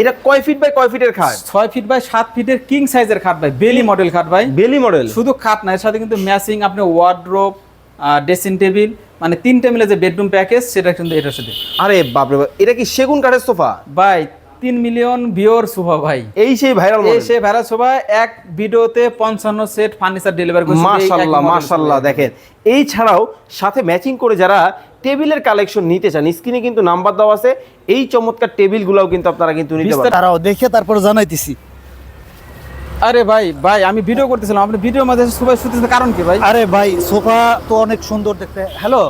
এটা কয় feet by কয় ফিটের খাট? ছয় ফিট বাই সাত ফিটের কিং সাইজের খাট ভাই বেলি মডেল খাট ভাই। বেলি মডেল শুধু খাট না এর সাথে কিন্তু ম্যাচিং আপনি ওয়ার্ড্রোপ ড্রেসিং টেবিল মানে তিনটে মিলে যে বেডরুম প্যাকেজ সেটা কিন্তু এটার সাথে। আরে বাপরে বাপ এটা কি সেগুন কাঠের সোফা? ভাই তিন মিলিয়ন ভিওর সোফা ভাই। এই সেই ভাইরাল এই সে ভেড়া সোফা এক ভিডিওতে পঞ্চান্ন সেট ফার্নিচার ডেলিভারি করছে। মাশাল্লাহ সোফা। দেখেন। এই ছাড়াও সাথে ম্যাচিং করে যারা টেবিলের কালেকশন নিতে চান স্ক্রিনে কিন্তু নাম্বার দেওয়া আছে। এই চমৎকার টেবিলগুলোও কিন্তু আপনারা কিন্তু নিতে পারেন তারাও দেখে তারপর জানাইতেছি। আরে ভাই ভাই আমি ভিডিও করতেছিলাম। আপনি ভিডিওর মাঝে সোফা শুতেছে কারণ কি ভাই? আরে ভাই সোফা তো অনেক সুন্দর দেখতে। হ্যালো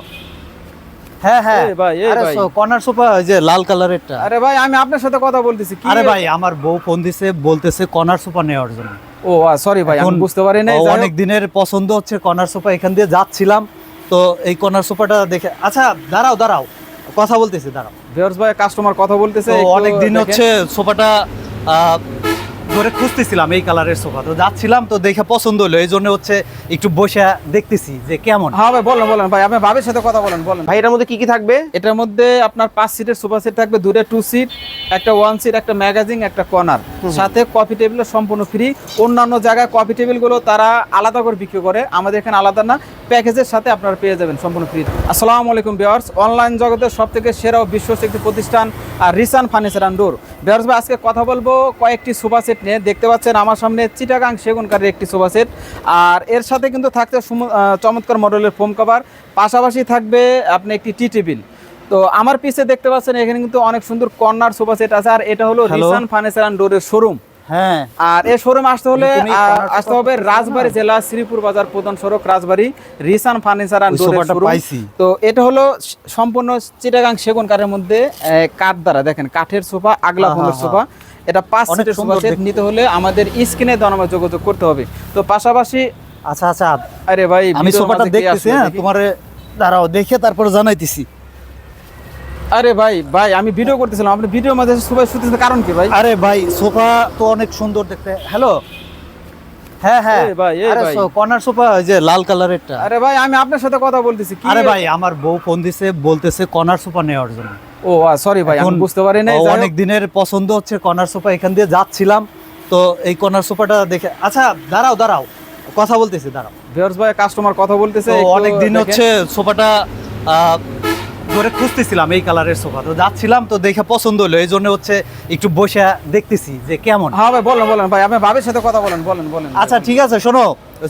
হ্যাঁ হ্যাঁ। ভাই, আরে কর্নার সোফা ওই যে লাল কালারেরটা আরে ভাই আমি আপনার সাথে কথা বলতেছি কি আরে ভাই আমার বউ ফোন দিছে বলতেছে কর্নার সোফা নেওয়ার জন্য। ও সরি ভাই আমি বুঝতে পারি নাই অনেক দিনের পছন্দ হচ্ছে কর্নার সোফা এখান দিয়ে যাচ্ছিলাম। তো এই কর্নার সোফাটা দেখে আচ্ছা দাঁড়াও দাঁড়াও কথা বলতেছি দাঁড়াও। ভিউয়ার্স ভাই কাস্টমার কথা বলতেছে অনেক দিন হচ্ছে সোফাটা ধরে খুঁজতেছিলাম এই কালারের সোফা। তো যাচ্ছিলাম তো দেখে পছন্দ হলো। এই জন্য হচ্ছে একটু বসে দেখতেছি যে কেমন। হ্যাঁ ভাই বলেন বলেন। ভাই আপনি ভাবির সাথে কথা বলেন বলেন। ভাই এটার মধ্যে কি কি থাকবে? এটার মধ্যে আপনার পাঁচ সিটের সোফা সেট থাকবে দুটো টু সিট একটা ওয়ান সিট একটা ম্যাগাজিন একটা কর্নার সাথে কফি টেবিল সম্পূর্ণ ফ্রি অন্যান্য জায়গায় কফি টেবিলগুলো তারা আলাদা করে বিক্রি করে। আমাদের এখানে আলাদা না। প্যাকেজের সাথে আপনারা পেয়ে যাবেন সম্পূর্ণ ফ্রি আসসালামু আলাইকুম বিয়ার্স অনলাইন জগতের সব থেকে সেরা ও বিশ্বস্ত একটি প্রতিষ্ঠান আর রিসান ফার্নিচার অ্যান্ড ডোর বিয়ার্স ভাই আজকে কথা বলব কয়েকটি সোফা সেট নিয়ে। দেখতে পাচ্ছেন আমার সামনে চিটাগাং সেগুন কাঠের একটি সোফা সেট। আর এর সাথে কিন্তু থাকছে চমৎকার মডেলের ফোম কভার। পাশাপাশি থাকবে আপনি একটি টি টেবিল। তো আমার পিছে দেখতে পাচ্ছেন এখানে কিন্তু অনেক সুন্দর কর্নার সোফা সেট আছে। আর এটা হলো? রিসান ফার্নিচার অ্যান্ড ডোরের শোরুম হ্যাঁ। আর এই শোরুম আসতে হলে আসতে হবে রাজবাড়ী জেলা শ্রীপুর বাজার প্রধান সড়ক রাজবাড়ী রিসান ফার্নিচার অ্যান্ড। তো এটা হলো সম্পূর্ণ চিটাগাং সেগুন কাঠের মধ্যে কাঠ দ্বারা। দেখেন কাঠের সোফা আগলা হ্যাঁ, হ্যাঁ, সোফা। এটা পাঁচ সিটের সোফা সেট নিতে হলে আমাদের স্ক্রিনে দেওয়া যোগাযোগ করতে হবে। তো পাশাপাশি আচ্ছা আচ্ছা। আরে ভাই আমি সোফাটা দেখতেছি হ্যাঁ? তোমারে দাঁড়াও দেখে তারপর জানাইতেছি। আরে ভাই ভাই আমি ভিডিও করতেছিলাম। আপনি ভিডিওর মাঝে সোফা শুতেছে কারণ কি ভাই? আরে ভাই সোফা তো অনেক সুন্দর দেখতে। হ্যালো হ্যাঁ হ্যাঁ। ভাই, আরে কর্নার সোফা ওই যে লাল কালারেরটা। আরে ভাই আমি আপনার সাথে কথা বলতেছি আরে ভাই আমার বউ ফোন দিছে বলতেছে কর্নার সোফা নেওয়ার জন্য। ও সরি ভাই আমি বুঝতে পারি নাই। অনেক দিনের পছন্দ হচ্ছে কর্নার সোফা এখান দিয়ে যাচ্ছিলাম। তো এই কর্নার সোফাটা দেখে আচ্ছা দাঁড়াও দাঁড়াও। কথা বলতেছি দাঁড়াও। ভিউয়ার্স ভাই কাস্টমার কথা বলতেছে অনেক দিন হচ্ছে সোফাটা ধরে খুঁজতেছিলাম এই কালারের সোফা। তো যাচ্ছিলাম তো দেখে পছন্দ হলো। এই জন্য হচ্ছে একটু বসে দেখতেছি যে কেমন। হ্যাঁ ভাই বলেন বলেন। ভাই আপনি ভাবির সাথে কথা বলেন বলেন বলেন। আচ্ছা ঠিক আছে শোনো।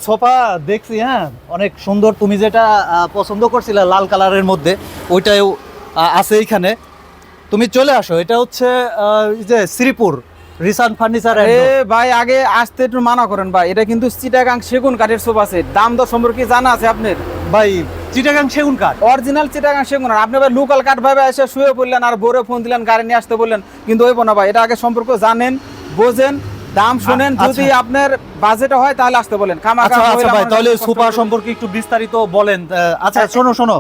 সোফা দেখছি হ্যাঁ? অনেক সুন্দর। তুমি যেটা পছন্দ করছিলে লাল কালারের মধ্যে ওইটাও আছে এইখানে। তুমি চলে আসো। এটা হচ্ছে যে শ্রীপুর রিসান ফার্নিচার এ ভাই আগে আসতে একটু মানা করেন ভাই। এটা কিন্তু চিটাগাং সেগুন কাঠের সোফা সেট। দাম দর সম্পর্কে জানা আছে আপনার? ভাই চিটাগাং সেগুন কাঠ? অরিজিনাল চিটাগাং সেগুন। আর আপনি ভাই লোকাল কাঠ ভাবে এসে শুয়ে পড়লেন আর বোরে ফোন দিলেন গাড়ি নিয়ে আসতে বললেন কিন্তু ওই না ভাই। এটা আগে সম্পর্ক জানেন বোঝেন দাম শুনেন আচ্ছা। যদি আপনার বাজেট হয় তাহলে আসতে বলেন। খামাখা আচ্ছা আচ্ছা ভাই তাহলে সুপার সম্পর্কে একটু বিস্তারিত বলেন। আচ্ছা শোনো শোনো।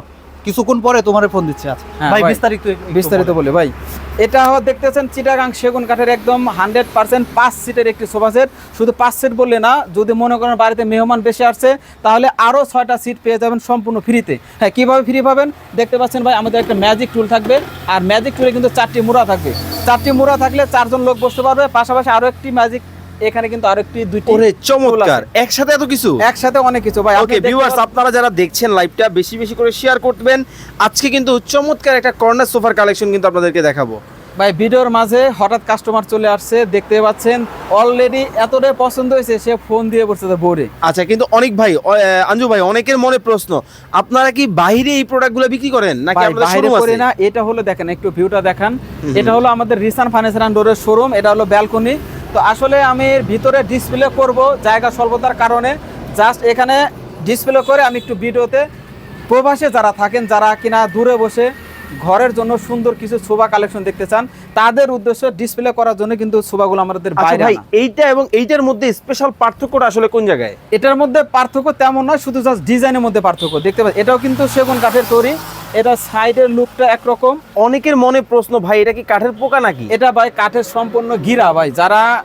কিছুক্ষণ পরে তোমার ফোন দিচ্ছে আচ্ছা। হ্যাঁ, ভাই বিস্তারিত বিস্তারিত। বলে ভাই। এটা দেখতেছেন চিটাগাং সেগুন কাঠের একদম হান্ড্রেড পার্সেন্ট পাঁচ সিটের একটি সোফা সেট শুধু পাঁচ সিট বললে না যদি মনে করেন বাড়িতে মেহমান বেশি আসছে তাহলে আরও ছয়টা সিট পেয়ে যাবেন সম্পূর্ণ ফ্রিতে হ্যাঁ কীভাবে ফ্রি পাবেন? দেখতে পাচ্ছেন ভাই আমাদের একটা ম্যাজিক টুল থাকবে। আর ম্যাজিক টুলে কিন্তু চারটি মুড়া থাকবে। চারটি মুড়া থাকলে চারজন লোক বসতে পারবে। পাশাপাশি আরও একটি ম্যাজিক এখানে কিন্তু আরও একটি দুইটি ওরে চমৎকার। একসাথে এত কিছু? একসাথে অনেক কিছু। ভাই ওকে ভিউয়ার্স আপনারা যারা দেখছেন লাইভটা বেশি বেশি করে শেয়ার করবেন। আজকে কিন্তু চমৎকার একটা কর্নার সোফার কালেকশন কিন্তু আপনাদেরকে দেখাবো। ভাই ভিডিওর মাঝে হঠাৎ কাস্টমার চলে আসছে দেখতে পাচ্ছেন অলরেডি এতটাই পছন্দ হয়েছে সে ফোন দিয়ে বসছে বোর্ডে আচ্ছা কিন্তু অনেক ভাই আঞ্জু ভাই অনেকের মনে প্রশ্ন আপনারা কি বাইরে এই প্রোডাক্টগুলো বিক্রি করেন? নাকি আপনাদের শোরুম করি আছে? না এটা হলো দেখেন একটু ভিউটা দেখান। এটা হলো আমাদের রিসান ফার্নিচার অ্যান্ড ডোরের শোরুম এটা হলো ব্যালকনি তো আসলে আমি ভিতরে ডিসপ্লে করব জায়গা স্বল্পতার কারণে। জাস্ট এখানে ডিসপ্লে করে আমি একটু ভিডিওতে প্রবাসে যারা থাকেন যারা কিনা দূরে বসে ঘরের জন্য সুন্দর কিছু শোভা কালেকশন দেখতে চান তাদের উদ্দেশ্যে ডিসপ্লে করার জন্য কিন্তু শোভাগুলো আমাদের আচ্ছা বাইরে ভাই এইটা এবং এইটার মধ্যে স্পেশাল পার্থক্যটা আসলে কোন জায়গায়? এটার মধ্যে পার্থক্য তেমন নয় শুধু জাস্ট ডিজাইনের মধ্যে পার্থক্য। দেখতে পাচ্ছি এটাও কিন্তু সেগুন কাঠের তৈরি। এটা সাইডের লুকটা একরকম। অনেকের মনে প্রশ্ন ভাই এটা কি কাঠের পোকা নাকি? এটা ভাই কাঠের সম্পূর্ণ গিরা ভাই। যারা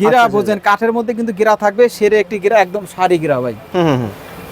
গিরা আচ্ছা, বোঝেন কাঠের মধ্যে কিন্তু গিরা থাকবে সেরে একটি গিরা একদম সারি গিরা ভাই। হুম, হুম, হুম।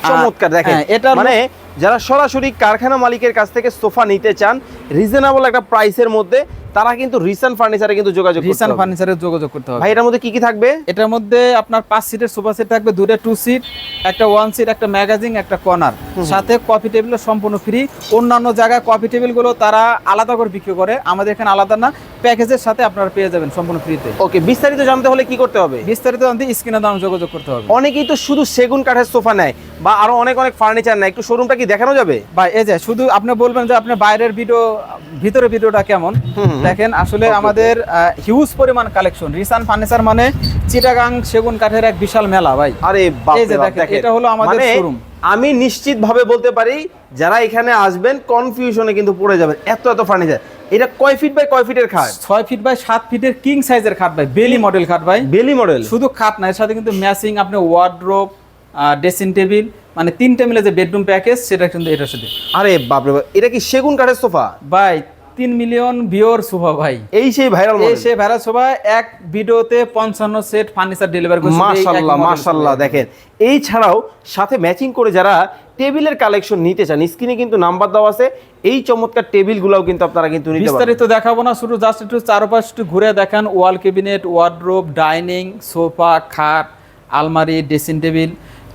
চমৎকার দেখেন। এটা মানে যারা সরাসরি কারখানা মালিকের কাছ থেকে সোফা নিতে চান রিজনেবল একটা প্রাইসের মধ্যে তারা কিন্তু রিসেন্ট ফার্নিচারে কিন্তু যোগাযোগ করতে রিসান। ফার্নিচারে যোগাযোগ করতে হবে। ভাই এটার মধ্যে কি কি থাকবে? এটার মধ্যে আপনার পাঁচ সিটের সোফা সেট থাকবে দুটো টু সিট একটা ওয়ান সিট একটা ম্যাগাজিন একটা কর্নার সাথে কফি টেবিল সম্পূর্ণ ফ্রি অন্যান্য জায়গায় কফি টেবিলগুলো তারা আলাদা করে বিক্রি করে। আমাদের এখানে আলাদা না। প্যাকেজের সাথে আপনারা পেয়ে যাবেন সম্পূর্ণ ফ্রিতে ওকে বিস্তারিত জানতে হলে কি করতে হবে? বিস্তারিত জানতে স্ক্রিনে দাম যোগাযোগ করতে হবে। অনেকেই তো শুধু সেগুন কাঠের সোফা নেয় বা আরও অনেক অনেক ফার্নিচার নেয়। একটু শোরুমটা কি দেখানো যাবে? ভাই এই যে শুধু আপনি বলবেন যে আপনার বাইরের ভিডিও ভিতরে ভিডিওটা কেমন। দেখেন আসলে আমাদের হিউজ পরিমাণ কালেকশন রিসান ফার্নিচার মানে চিটাগাং সেগুন কাঠের এক বিশাল মেলা ভাই। আরে এই যে দেখেন, দেখেন। এটা হলো আমাদের মানে showroom। আমি নিশ্চিত ভাবে বলতে পারি যারা এখানে আসবেন কনফিউশনে কিন্তু পড়ে যাবেন। এত এত ফার্নিচার এটা কয় ফিট বাই কয় ফিটের খাট? ছয় ফিট বাই সাত ফিটের কিং সাইজের খাট ভাই। বেলি মডেল খাট ভাই। বেলি মডেল শুধু খাট না এর সাথে কিন্তু ম্যাচিং আপনি ওয়ার্ড্রোপ ড্রেসিং টেবিল মানে তিনটে মিলে যে বেডরুম প্যাকেজ সেটা কিন্তু এটার সাথে। আরে বাপরে বাপ এটা কি সেগুন কাঠের সোফা ভাই তিন মিলিয়ন ভিওর সোফা ভাই। এই সেই ভাইরাল এই মডেল সে ভেড়া সোফা এক ভিডিওতে পঞ্চান্ন সেট ফার্নিচার ডেলিভারি করছে মাশাল্লাহ মাশাল্লাহ দেখেন। এই ছাড়াও সাথে ম্যাচিং করে যারা টেবিলের কালেকশন নিতে চান স্ক্রিনে কিন্তু নাম্বার দেওয়া আছে। এই চমৎকার টেবিলগুলোও কিন্তু আপনারা কিন্তু নিতে বিস্তারিত দেখাবো না শুধু জাস্ট একটু চারপাশ একটু ঘুরে দেখান। Wall cabinet wardrobe dining sofa খাট আলমারি dressing table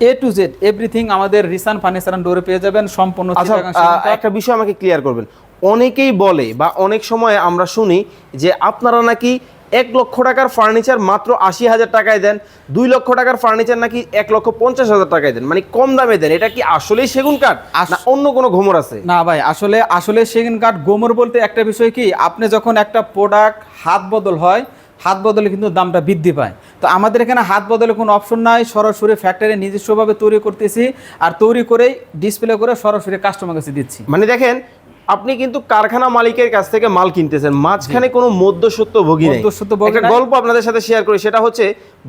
A to Z everything আমাদের রিসান ফার্নিচার ডোরে পেয়ে যাবেন। সম্পূর্ণ আচ্ছা একটা বিষয় আমাকে ক্লিয়ার করবেন। অনেকেই বলে বা অনেক সময় আমরা শুনি যে আপনারা নাকি এক লক্ষ টাকার ফার্নিচার মাত্র আশি হাজার টাকায় দেন দুই লক্ষ টাকার ফার্নিচার নাকি এক লক্ষ পঞ্চাশ হাজার টাকায় দেন। মানে কম দামে দেন। এটা কি আসলেই সেগুন কাঠ না অন্য কোনো ঘুমর আছে? না ভাই আসলে আসলে সেগুন কাঠ গোমর বলতে একটা বিষয় কি আপনি যখন একটা প্রোডাক্ট হাত বদল হয় হাত বদলে কিন্তু দামটা বৃদ্ধি পায়। তো আমাদের এখানে হাত বদলে কোনো অপশন নাই সরাসরি ফ্যাক্টরি নিজস্বভাবে তৈরি করতেছি আর তৈরি করেই ডিসপ্লে করে সরাসরি কাস্টমার কাছে দিচ্ছি। মানে দেখেন আপনি কিন্তু কারখানা মালিকের কাছ থেকে মাল কিনতেছেন। মাঝখানে কোনো মধ্যসত্ত্ব ভোগী নেই। একটা গল্প আপনাদের সাথে শেয়ার করি সেটা হচ্ছে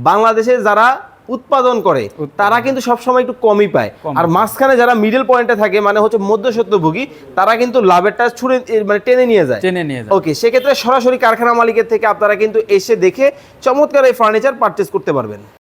বাংলাদেশে যারা উৎপাদন করে তারা কিন্তু সবসময় একটু কমই পায়। আর মাঝখানে যারা মিডল পয়েন্টে থাকে মানে হচ্ছে মধ্যসত্ত্বভোগী তারা কিন্তু লাভের লাভেরটা ছুড়ে মানে টেনে নিয়ে যায়। টেনে নিয়ে যায়। ওকে সেক্ষেত্রে সরাসরি কারখানা মালিকের থেকে আপনারা কিন্তু এসে দেখে চমৎকার এই ফার্নিচার পারচেস করতে পারবেন।